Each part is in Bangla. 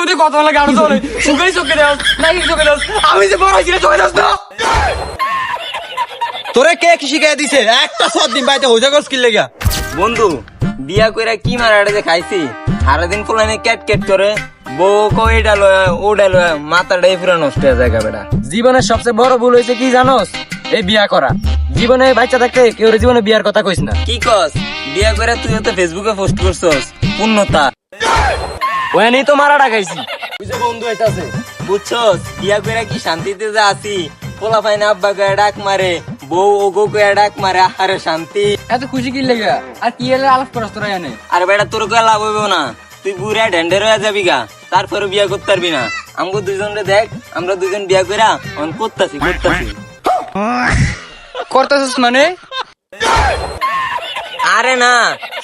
মধ্যে কত লাগে আরও চলে সুগাই চোখে দাস নাকি চোখে দাস আমি যে বড় হয়েছি চোখে দাস না। তোরে কে কি শিখাই দিছে? একটা সব দিন বাইতে হইজা গছ কি লেগা। বন্ধু বিয়া কইরা কি মারাটা যে খাইছি? সারাদিন ফুলানে ক্যাট ক্যাট করে বউ কই এটা লয় ওটা লয় মাথাটাই পুরো নষ্ট হয়ে যায় বেটা। জীবনের সবচেয়ে বড় ভুল হয়েছে কি জানোস? এই বিয়া করা। জীবনে বাচ্চা থাকতে কেউ জীবনে বিয়ার কথা কইস না। কি কস? বিয়া করে তুই তো ফেসবুকে পোস্ট করছস। পূর্ণতা। ওখানেই তো মারাটা খাইছি বুঝে বন্ধু বুঝছস? বিয়া করে কি শান্তিতে যা আছি পোলা ফাইন আব্বা ডাক মারে বউ ও গো ডাক মারে আরে শান্তি। এত খুশি কি লেগে? আর কি এলে আলাপ করস তোরা জানে আর বেটা তোর লাভ হইব না। তুই বুড়া ঢেন্ডের হয়ে যাবি গা তারপরে বিয়া করতে পারবি না। আমগো দুইজন রে দেখ আমরা দুজন বিয়া কইরা অন করতাছি করতাছি। করতেছিস মানে? আরে না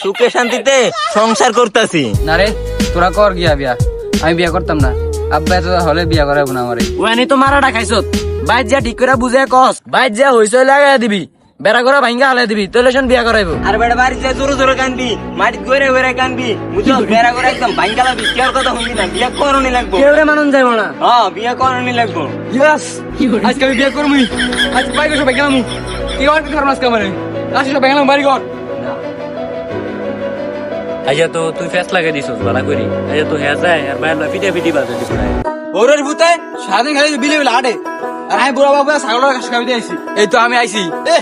সুখে শান্তিতে সংসার করতাছি। না রে। তোরা কর গিয়া বিয়া। আমি বিয়া করতাম না। আব্বা এত হলে বিয়া করাবো না আমারে। ওখানে তো মারাটা খাইছত। বাইর যা ঠিক করে বুঝে কস। বাইর যা হইছে লাগাই দিবি। বেড়া করে ভাঙ্গা হালাই দিবি। তোলে শোন বিয়া করাইবো। আর বেটা বাড়ি যা জোরে জোরে কানবি। মাটি ঘুরে ঘুরে কানবি। বুঝছ? বেড়া করে একদম ভাঙ্গা লাগবি। কেউ কথা শুনবি না। বিয়া করনি লাগবো। কেউরে মানুন যাইবো না। হ্যাঁ বিয়া করনি লাগবো। ইয়েস। আজকে আমি বিয়া করব আজ বাইক সবাই গেলাম। কি আর কি ধর্ম আজকে আমার। আসি সবাই গেলাম বাড়ি ঘর। আইয়া তো তুই ফেস লাগাই দিছস বালা করি আইয়া তো হ্যাঁ যায় আর বাইরে ফিটে ফিটি বাজে দিছ না। ওরের ভূতে সারাদিন খালি বিলে বিলে হাঁটে। আর আমি বুড়া বাবু ছাগলের কাছে খাবি আইছি। এই তো আমি আইছি। এ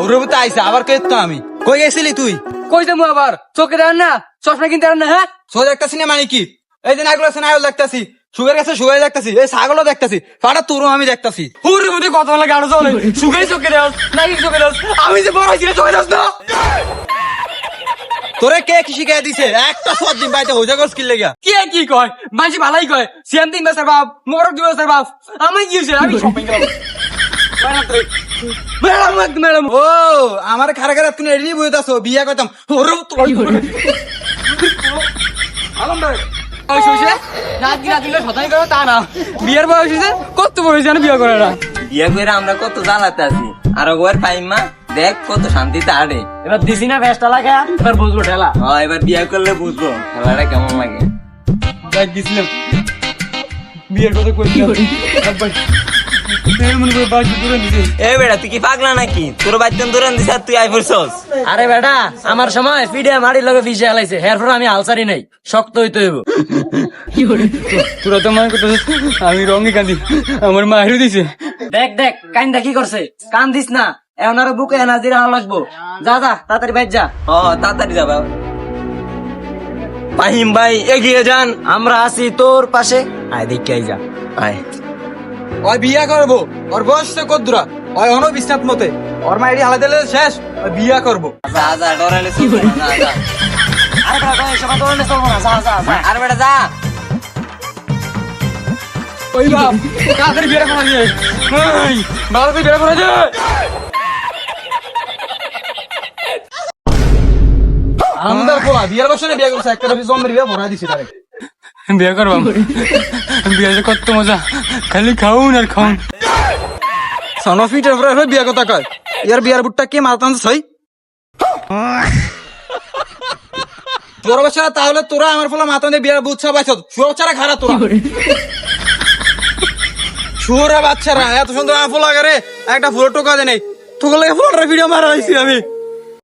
ওরের ভূতে আইছে আবার কে তো আমি? কই গেছিলি তুই? কই যাব আবার? চোখে দেন না? চশমা কিনতে দেন না হ্যাঁ? সোজা দেখতাছি না মানে কি? এই যে নাইগুলো আছে নাইগুলো দেখতাছি সুগার কাছে সুগার দেখতাছি এই ছাগলও দেখতাছি ফাটা তোরও আমি দেখতাছি। হুরে মধ্যে কত লাগে আরও চলে। সুগাই চোখে দাস নাকি চোখে দাস আমি যে বড় হয়েছি চোখে দাস না। তোরে কে কি শিখাই দিছে? একটা সব দিন বাইতে হইজা গছ কি লেগা। কে কি কয়? মাঝে ভালাই কয়। সিয়াম তিন মাসের বাপ মোরক দুই মাসের বাপ। আমি কি হয়েছে আমি শপিং গেলাম ম্যাডাম ম্যাডাম ও আমার খারা খারা তুমি এড়ি বইতে আছো বিয়া করতাম। ওরে তো আলম ভাই বয়স হয়েছে রাত কি রাত দিলে সদাই করো তা না। বিয়ের বয়স হয়েছে কত বয়স জানো বিয়ে করে না। বিয়া করে আমরা কত জ্বালাতে আছি। আর ওর পাইমা দেখ কত শান্তিতে আড়ে এবার দিছি না ভেস্টা লাগা এবার বুঝব ঠেলা। হ্যাঁ এবার বিয়া করলে বুঝব খেলাটা কেমন লাগে। দেখ বিয়ের কথা দূরে বেটা আর আমার সময় ফিডে মাটির লগে ফিসে হেলাইছে। এরপর আমি আলসারি নাই শক্ত হইতে হইব। তোরা তো মনে করতেছিস আমি রঙে কান্দি আমার মা দিছে। দেখ দেখ কান্দা কি করছে? কান দিস না। এখন আরও বুকে এনার্জি রাখা লাগবো। যা যা তাড়াতাড়ি বাইর যা। ও তাড়াতাড়ি যাবা ফাহিম ভাই এগিয়ে যান আমরা আছি তোর পাশে। আয় দেখে যা। আয়। ওই বিয়া করব ওর বয়স তো কদ্দুরা। ওই অন বিশ্বনাথ মতে। ওর মা হালা দিলে শেষ ওই বিয়া করব। যা যা চলবে না, যা। আরে বেটা সবাই চলবো না যা যা যা। আর বেটা যা। ওই বাপ তাড়াতাড়ি বিয়ে করা যায় ভালো করে বিয়ে করা যায় বিয়ার বছরে বিয়া করছে একটা জমের বিয়া ভরা দিছে তারে। বিয়ে করবাম বিয়ে যে কত মজা। খালি খাউন আর খাউন। সনফিটের পরে বিয়া কথা কয়। ইয়ার বিয়ার বুটটা কে মারতাম ছই তোর বছর তাহলে তোরা আমার ফলে মাতান দিয়ে বিয়ার বুঝছা পাইছ শুয়ারা খারাপ তোরা। শুয়োরা বাচ্চারা এত সুন্দর ফুল আগে একটা ফুল টোকা দে নেই। তোকে লাগে ফুলটা ভিডিও মারা হয়েছি আমি।